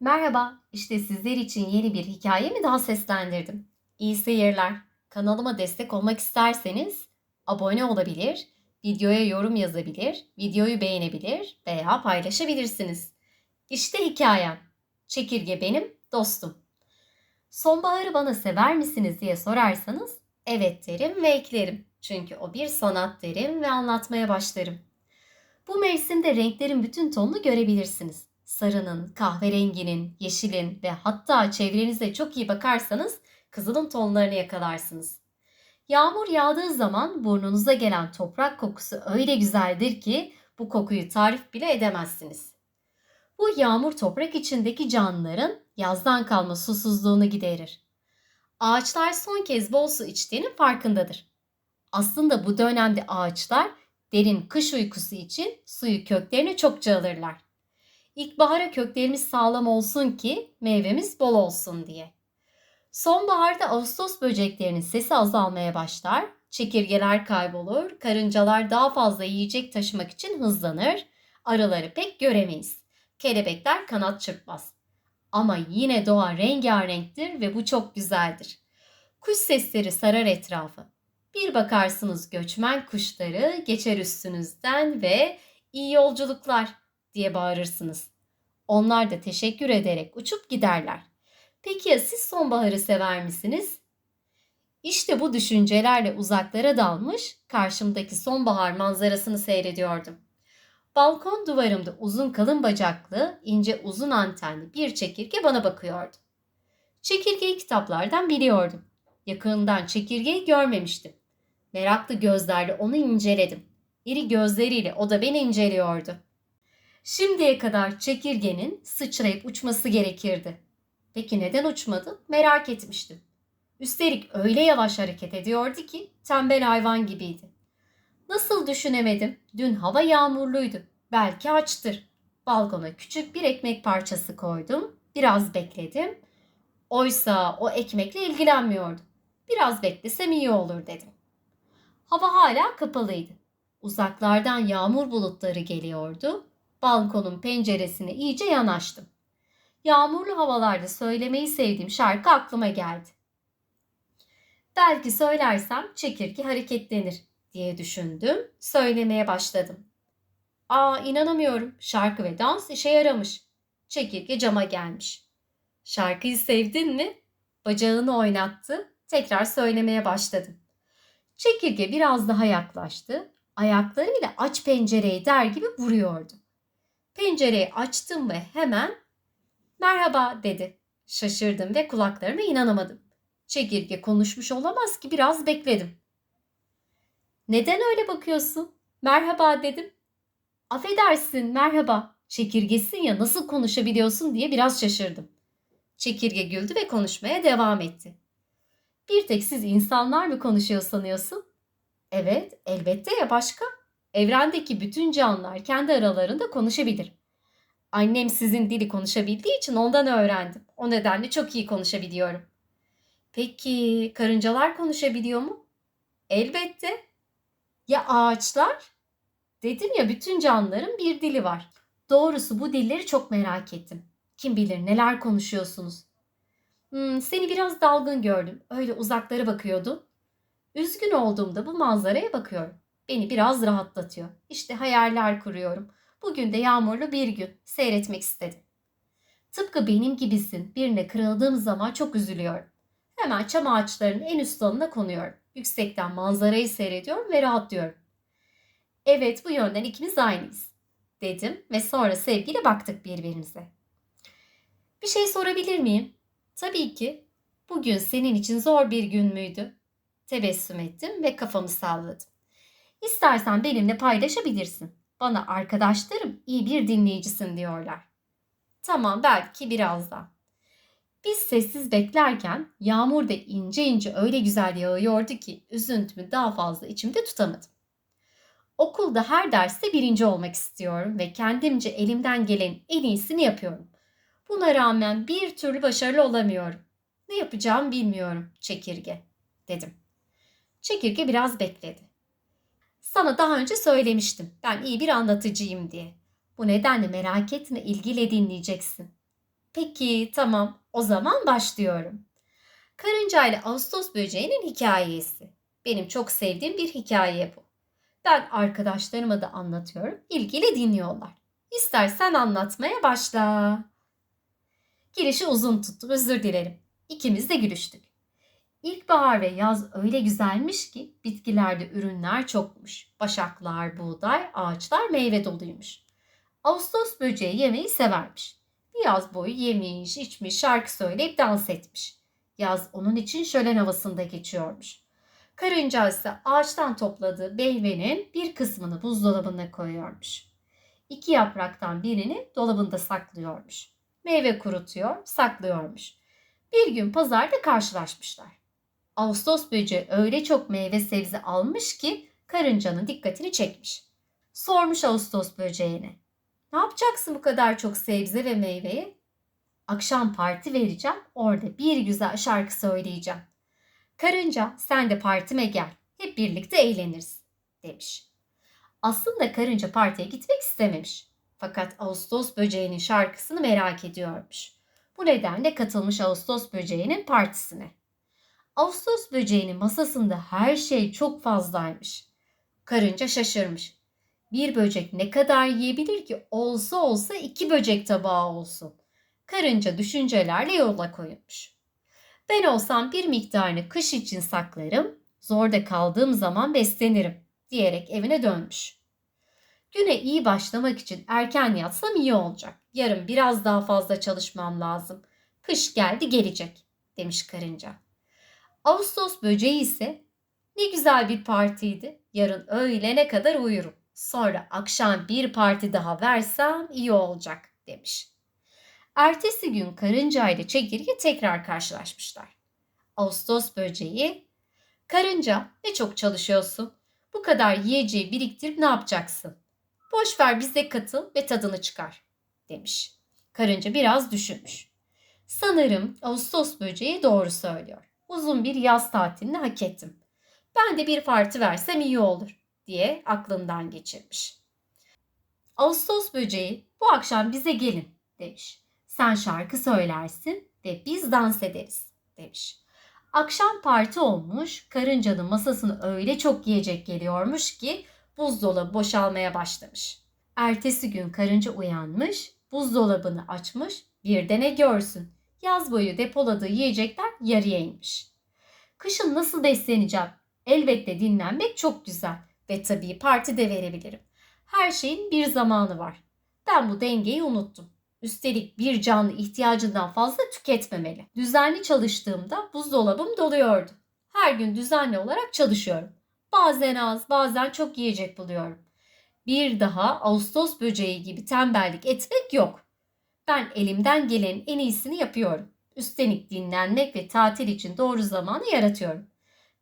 Merhaba, işte sizler için yeni bir hikayemi daha seslendirdim. İyi seyirler. Kanalıma destek olmak isterseniz abone olabilir, videoya yorum yazabilir, videoyu beğenebilir veya paylaşabilirsiniz. İşte hikayem. Çekirge benim dostum. Sonbaharı bana sever misiniz diye sorarsanız evet derim ve eklerim. Çünkü o bir sanat derim ve anlatmaya başlarım. Bu mevsimde renklerin bütün tonunu görebilirsiniz. Sarının, kahverenginin, yeşilin ve hatta çevrenize çok iyi bakarsanız kızılın tonlarını yakalarsınız. Yağmur yağdığı zaman burnunuza gelen toprak kokusu öyle güzeldir ki bu kokuyu tarif bile edemezsiniz. Bu yağmur toprak içindeki canlıların yazdan kalma susuzluğunu giderir. Ağaçlar son kez bol su içtiğinin farkındadır. Aslında bu dönemde ağaçlar derin kış uykusu için suyu köklerine çokça alırlar. İlkbahara köklerimiz sağlam olsun ki meyvemiz bol olsun diye. Sonbaharda Ağustos böceklerinin sesi azalmaya başlar, çekirgeler kaybolur, karıncalar daha fazla yiyecek taşımak için hızlanır, arıları pek göremeyiz. Kelebekler kanat çırpmaz. Ama yine doğa rengarenktir ve bu çok güzeldir. Kuş sesleri sarar etrafı. Bir bakarsınız göçmen kuşları geçer üstünüzden ve iyi yolculuklar diye bağırırsınız. Onlar da teşekkür ederek uçup giderler. Peki ya siz sonbaharı sever misiniz? İşte bu düşüncelerle uzaklara dalmış, karşımdaki sonbahar manzarasını seyrediyordum. Balkon duvarımda uzun kalın bacaklı, ince uzun antenli bir çekirge bana bakıyordu. Çekirgeyi kitaplardan biliyordum. Yakından çekirgeyi görmemiştim. Meraklı gözlerle onu inceledim. İri gözleriyle o da beni inceliyordu. Şimdiye kadar çekirgenin sıçrayıp uçması gerekirdi. Peki neden uçmadı? Merak etmiştim. Üstelik öyle yavaş hareket ediyordu ki tembel hayvan gibiydi. Nasıl düşünemedim? Dün hava yağmurluydu. Belki açtır. Balkona küçük bir ekmek parçası koydum. Biraz bekledim. Oysa o ekmekle ilgilenmiyordu. Biraz beklesem iyi olur dedim. Hava hala kapalıydı. Uzaklardan yağmur bulutları geliyordu. Balkonun penceresine iyice yanaştım. Yağmurlu havalarda söylemeyi sevdiğim şarkı aklıma geldi. Belki söylersem çekirge hareketlenir diye düşündüm. Söylemeye başladım. Aa inanamıyorum. Şarkı ve dans işe yaramış. Çekirge cama gelmiş. Şarkıyı sevdin mi? Bacağını oynattı. Tekrar söylemeye başladım. Çekirge biraz daha yaklaştı. Ayaklarıyla aç pencereyi der gibi vuruyordu. Pencereyi açtım ve hemen merhaba dedi. Şaşırdım ve kulaklarıma inanamadım. Çekirge konuşmuş olamaz ki biraz bekledim. Neden öyle bakıyorsun? Merhaba dedim. Affedersin merhaba. Çekirgesin ya nasıl konuşabiliyorsun diye biraz şaşırdım. Çekirge güldü ve konuşmaya devam etti. Bir tek siz insanlar mı konuşuyor sanıyorsun? Evet, elbette ya başka. Evrendeki bütün canlılar kendi aralarında konuşabilir. Annem sizin dili konuşabildiği için ondan öğrendim. O nedenle çok iyi konuşabiliyorum. Peki karıncalar konuşabiliyor mu? Elbette. Ya ağaçlar? Dedim ya bütün canlıların bir dili var. Doğrusu bu dilleri çok merak ettim. Kim bilir neler konuşuyorsunuz. Hmm, seni biraz dalgın gördüm. Öyle uzaklara bakıyordun. Üzgün olduğumda bu manzaraya bakıyorum. Beni biraz rahatlatıyor. İşte hayaller kuruyorum. Bugün de yağmurlu bir gün. Seyretmek istedim. Tıpkı benim gibisin. Birine kırıldığım zaman çok üzülüyorum. Hemen çam ağaçlarının en üst dalına konuyorum. Yüksekten manzarayı seyrediyorum ve rahatlıyorum. Evet bu yönden ikimiz aynıyız. Dedim ve sonra sevgiyle baktık birbirimize. Bir şey sorabilir miyim? Tabii ki. Bugün senin için zor bir gün müydü? Tebessüm ettim ve kafamı salladım. İstersen benimle paylaşabilirsin. Bana arkadaşlarım iyi bir dinleyicisin diyorlar. Tamam belki birazdan. Biz sessiz beklerken yağmur da ince ince öyle güzel yağıyordu ki üzüntümü daha fazla içimde tutamadım. Okulda her derste birinci olmak istiyorum ve kendimce elimden gelen en iyisini yapıyorum. Buna rağmen bir türlü başarılı olamıyorum. Ne yapacağımı bilmiyorum çekirge dedim. Çekirge biraz bekledi. Sana daha önce söylemiştim. Ben iyi bir anlatıcıyım diye. Bu nedenle merak etme ilgiyle dinleyeceksin. Peki, tamam. O zaman başlıyorum. Karınca ile Ağustos böceğinin hikayesi. Benim çok sevdiğim bir hikaye bu. Ben arkadaşlarıma da anlatıyorum. İlgili dinliyorlar. İstersen anlatmaya başla. Girişi uzun tuttum. Özür dilerim. İkimiz de gülüştük. İlkbahar ve yaz öyle güzelmiş ki bitkilerde ürünler çokmuş. Başaklar, buğday, ağaçlar meyve doluymuş. Ağustos böceği yemeği severmiş. Bir yaz boyu yemiş, içmiş, şarkı söyleyip dans etmiş. Yaz onun için şölen havasında geçiyormuş. Karınca ise ağaçtan topladığı meyvenin bir kısmını buzdolabına koyuyormuş. İki yapraktan birini dolabında saklıyormuş. Meyve kurutuyor, saklıyormuş. Bir gün pazarda karşılaşmışlar. Ağustos böceği öyle çok meyve sebze almış ki karıncanın dikkatini çekmiş. Sormuş Ağustos böceğine. Ne yapacaksın bu kadar çok sebze ve meyveyi? Akşam parti vereceğim. Orada bir güzel şarkı söyleyeceğim. Karınca sen de partime gel. Hep birlikte eğleniriz demiş. Aslında karınca partiye gitmek istememiş. Fakat Ağustos böceğinin şarkısını merak ediyormuş. Bu nedenle katılmış Ağustos böceğinin partisine. Ağustos böceğinin masasında her şey çok fazlaymış. Karınca şaşırmış. Bir böcek ne kadar yiyebilir ki olsa olsa iki böcek tabağı olsun. Karınca düşüncelerle yola koyulmuş. Ben olsam bir miktarını kış için saklarım, zorda kaldığım zaman beslenirim diyerek evine dönmüş. Güne iyi başlamak için erken yatsam iyi olacak. Yarın biraz daha fazla çalışmam lazım. Kış geldi gelecek demiş karınca. Ağustos böceği ise ne güzel bir partiydi. Yarın öğlene kadar uyurum. Sonra akşam bir parti daha versem iyi olacak demiş. Ertesi gün karınca ile çekirge tekrar karşılaşmışlar. Ağustos böceği, karınca ne çok çalışıyorsun. Bu kadar yiyeceği biriktirip ne yapacaksın? Boş ver bize katıl ve tadını çıkar demiş. Karınca biraz düşünmüş. Sanırım Ağustos böceği doğru söylüyor. Uzun bir yaz tatilini hak ettim. Ben de bir parti versem iyi olur diye aklından geçirmiş. Ağustos böceği bu akşam bize gelin demiş. Sen şarkı söylersin ve biz dans ederiz demiş. Akşam parti olmuş, karıncanın masasına öyle çok yiyecek geliyormuş ki buzdolabı boşalmaya başlamış. Ertesi gün karınca uyanmış, buzdolabını açmış, bir de ne görsün. Yaz boyu depoladığı yiyecekler yarıya inmiş. Kışın nasıl besleneceğim? Elbette dinlenmek çok güzel ve tabii parti de verebilirim. Her şeyin bir zamanı var. Ben bu dengeyi unuttum. Üstelik bir canlı ihtiyacından fazla tüketmemeli. Düzenli çalıştığımda buzdolabım doluyordu. Her gün düzenli olarak çalışıyorum. Bazen az, bazen çok yiyecek buluyorum. Bir daha Ağustos böceği gibi tembellik etmek yok. Ben elimden gelenin en iyisini yapıyorum. Üstelik dinlenmek ve tatil için doğru zamanı yaratıyorum.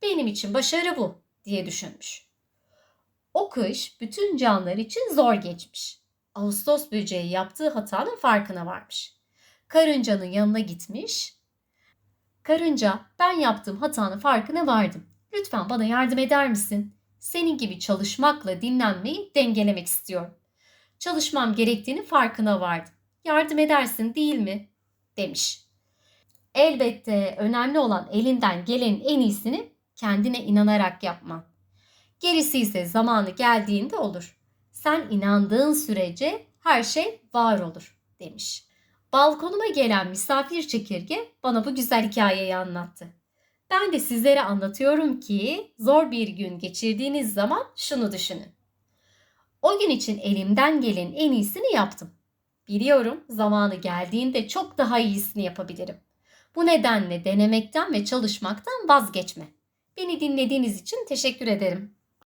Benim için başarı bu diye düşünmüş. O kış bütün canlılar için zor geçmiş. Ağustos böceği yaptığı hatanın farkına varmış. Karıncanın yanına gitmiş. Karınca ben yaptığım hatanın farkına vardım. Lütfen bana yardım eder misin? Senin gibi çalışmakla dinlenmeyi dengelemek istiyorum. Çalışmam gerektiğini farkına vardım. Yardım edersin değil mi? demiş. Elbette önemli olan elinden gelenin en iyisini kendine inanarak yapman. Gerisi ise zamanı geldiğinde olur. Sen inandığın sürece her şey var olur demiş. Balkonuma gelen misafir çekirge bana bu güzel hikayeyi anlattı. Ben de sizlere anlatıyorum ki zor bir gün geçirdiğiniz zaman şunu düşünün. O gün için elimden gelen en iyisini yaptım. Biliyorum zamanı geldiğinde çok daha iyisini yapabilirim. Bu nedenle denemekten ve çalışmaktan vazgeçme. Beni dinlediğiniz için teşekkür ederim.